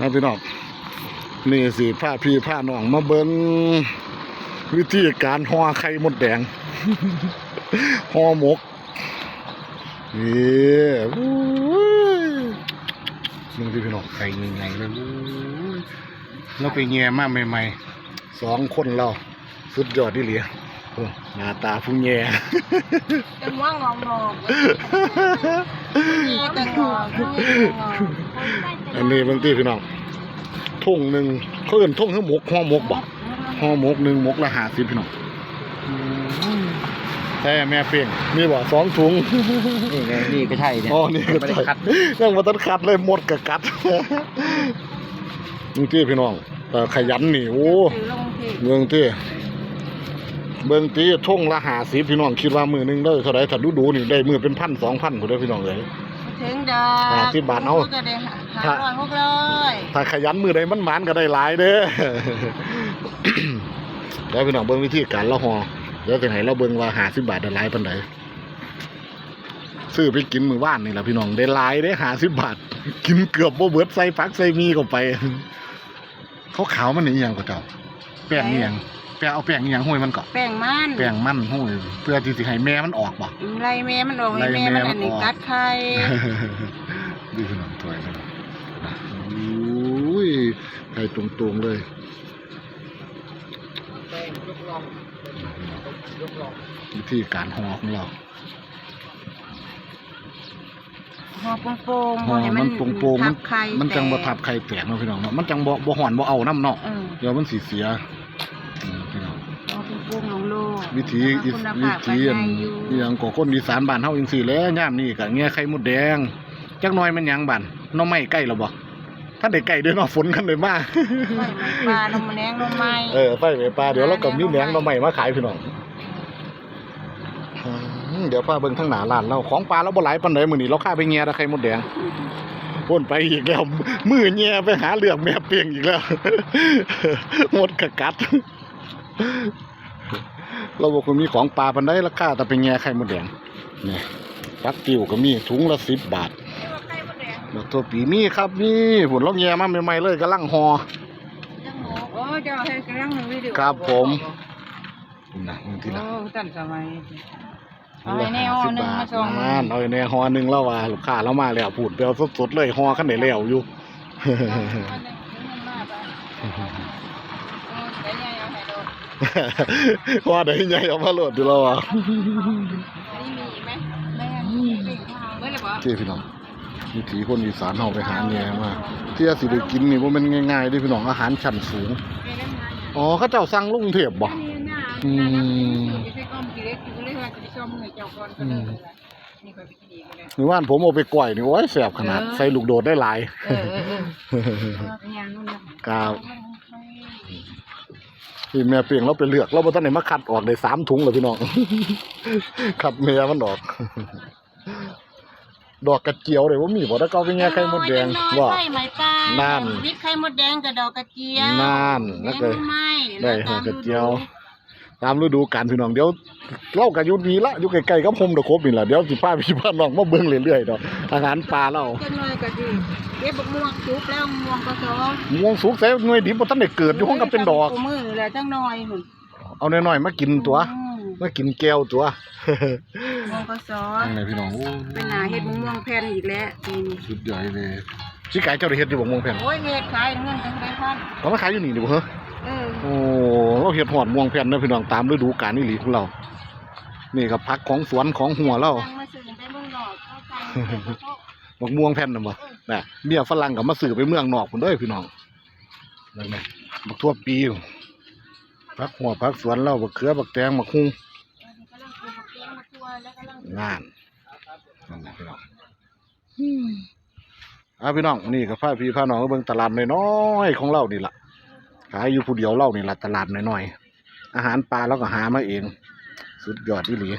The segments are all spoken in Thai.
นะพี่น้องนี่สิผ้าพี่ผ้าน้องมาเบิ้งวิธีการห่อไข่มดแดงห่อหมกนี่อู้ยมึงที่พี่น้องไข่ใหญ่ๆเลยอู้ยเราไปแง่มาใหม่สองคนเราสุดยอดที่เหลียโอ้หน้าตาผู้แย่จังว่างองงอกมีแต่งอกมีแต่งอก อันนี้บางทีพี่น้องทุ่งหนึ่งเขาเอิ้นทุ่งให้หมกห่อหมกบ่ห่อหมกหนึ่งหมกละห้าสิบพี่น้องแต่แม่เปียงมีบ่สองถุงๆนี่ไงนี่ก็ใช่เนี่ยอ๋อนี่ก็ไม่ได้คัดยังมาตัดคัดเลยหมดกับกัดบางทีพี่น้องแต่ขยันนี่โอ้ถือลงที่เมืองที่เบิ่งตีท่งละหาสิพี่น้องคิดว่ามือหนึงได้เท่าไรถ้าดูดูๆนี่ได้มือเป็นพันสองพันก็ได้อพี่น้องเลย ถึงดอกห้าสิบบาทเอา ก็ได้ห้าร้อยหกร้อยถ้าขยันมือใดมันหมานก็ได้หลายเด้อ แล้วพี่น้องเบิ่งวิธีการละหอเดี๋ยวจะให้เราเบิ่งว่าหาสิบบาทได้หลายปานใดซื้อไปกินมื้อว่านนี่แหละพี่น้องได้หลายได้หาสิบบาท กินเกือบบ่เบิดใส่ฟักใส่มีเข้าไป เขาขาวๆมันนี่อหยังก็เจ้าแป้งนี่หยัง แป้งเอาแป้งนี่หยังห้วยมันก็แป้งมันแป้งมันห้วยเพื่อที่สิให้แม่มันออกบ่ไล่แม่มันออกให้ไล่แม่แม่มันอันนี้มันออก กัดไข่ดูขนมถ้วยนะครับอุ้ยไข่ตรงๆเลยวิธีการห่อของเรา ห่อโป่งๆห่อให้มันโป่งๆมันทับไข่มันจังบ่แตกทับไข่แตกเนาะพี่น้องเนาะมันจังบ่บ่ห่อนบ่เอาน้ำเนาะเออเดี๋ยวมันสิเสีย วิธีอิคุณวิภาพธีอันภายในอยู่อหย่างก็คนอีสานบ้านเฮาจังซี่แหล้ย่ามนี่ก็แง่ไข่มดแดงจักหน่อยมันหยังบ้านหน้อไม้ใกล้แล้วบ่ถ้าได้ใกล้เด้อเนาะฝนกันเลยมาไฟไหม้ปลานมแดงนมไม้เออไฟไปปลาเดี๋ยวเราก็มีแหนงมาใหม่มาขายพี่น้องอืมเดี๋ยวป้าเบิ่งทั้งหน้าร้านเราของปลาเราบ่หลายปานใดมื้อนี้เราค่าไปแง่ตะไคร้มดแดงพ่นไปอีกแล้วมือแง่ไปหาเรื่องแม่เปียงอีกแล้ว หมดกะกัด เราบอกว่ามีของปลาปานใดราคาแต่ไปแง่ไข่มดแดงนี่ปักติวก็มีถุงละ10บาทดอกตัวปีมีครับมีผลเราแง่มาใหม่ๆเลยกำลังห่อโอ้เจ้าให้กำลังวิดีโอครับผมนะมึงทีโอ้ละตันสมัยเอาไอ้แนวหนึ่งมาส่งนั่นเอาไอ้แนวฮอหนึ่งแล้วว่าลูกค้าเรามาแล้วพูดไปเอาสดๆเลยฮอขั้นไหนแล้วอยู่ ฮอได้ใหญ่เอามาโหลดอยู่แล้วอะเจ้พี่น้องวิถีคนอีสานเฮาไปหาแง่มาเที่ยสิได้กินนี่บ่แม่นง่ายๆเด้พี่น้องอาหารชั้นสูง อ๋อเขาเจ้าสั่งลงเทพบ่อืมหรือว่านผมเอาไปก่อยนี่โอ้ยแสบขนาดเออใส่ลูกโดดได้หลายเออเออเออครับ พี่แม่เปียงเราไปเลือกเราบ่ทันได้มาคัดออกได้สามถุงเลยพี่น้อง คัดเมียมันออก ดอกกระเจียวเลยว่ามีบ่ได้เก็เป็นไงไข่มดแดงว่า ไข่ไหมปลานั่น วิทไข่มดแดงกับดอกกระเจียวนั่นแล้วก็ไม่ได้ดอกกระเจียว ตามฤดูกาลพี่น้องเดี๋ยวเล่ากันอยู่นี้ละอยู่ใกล้ๆกับพมตะครบนี่ล่ะเดี๋ยวสิพาพี่พาน้องมาเบิ่งเรื่อยๆดอกอาหารปลาเราจังเลยก็ดีเก็บบักม่วงสุกแล้วม่วงก็สอม่วงสุกใส่หน่วยดิบบ่ทันได้เกิดอยู่ห้องก็เป็นดอกมือนี่แหละจังหน่อยหุ่นเอาน้อยๆมากินตัวอืมมากินแก้วตัวม่วงก็สอนั่นแหละพี่น้องโอ้เป็นหนาเฮ็ดบักม่วงแผ่นอีกแล้วนี่นี่สุดยอดเลย สิไก่เจ้าได้เฮ็ดอยู่บ่ม่วงแผ่นโอ้ยเฮ็ดขายเงินจังไดพันเขามาขายอยู่นี่ดิบ่เหรอเออโอ้เราเฮ็ดหอดม่วงแผ่นเด้อพี่น้องตามฤดูกาลนี่หลีของเรา นี่ก็ผักของสวนของหัวเราสั่งมาซื้อไปเมืองนอกเขาสั่งเสร็จแล้วเขาบักม่วงแผ่นน่ะบ่น่ะเมียฝรั่งก็มาซื้อไปเมืองนอกพุ่นเด้อพี่น้องนั่นแหละบักทั่วปีผักหัวผักสวนเราบักเขือบักแตงบักฮุ้งกำลังปลูกบักเขือมาทั่วแล้วกำลัง งานนั่นแหละพี่น้องอ่ อาพี่น้องนี่ก็พาพี่พาน้องไปเบิ่งตลาดน้อยๆของเรานี่ล่ะขายอยู่ผู้เดียวเรานี่ล่ะตลาดน้อยๆอาหารปลาเราก็หามาเอง สุดยอดที่หลี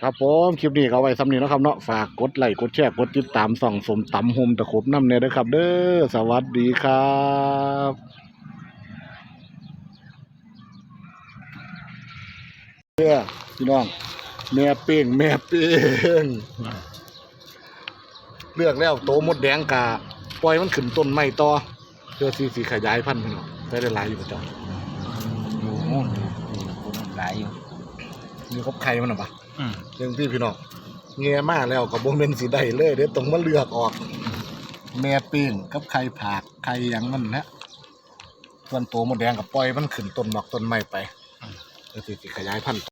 ครับผมคลิปนี้ก็เอาไว้สำนีนะครับเนาะฝากกดไลค์กดแชร์กดติดตามส่องสมตำโฮมตะขบน้ำเนยด้วยครับ เด้อสวัสดีครับเด้อพี่น้องแม่เป้งแม่เป้ง เลือกแล้วโตมดแดงกะปล่อยมันขึ้นต้นไม้ต่อเพื่อสิสิขยายพันธุ์พี่น้องได้ได้หลายอยู่กับเจ้าอยู่นู่นอยู่อยู่คนหลายอยู่อยู่กับไข่มันน่ะปะอืมเรื่องที่พี่น้องเงียมาแล้วก็บ่แม่นสิได้เลยเด้ต้องมาเลือกออก แม่ปิ้งกับไข่ผากไข่หยังมันนะส่วนตัวมดแดงกับปล่อยมันขึ้นต้นหมอกต้นไม้ไปเพื่อสิสิขยายพันธุ์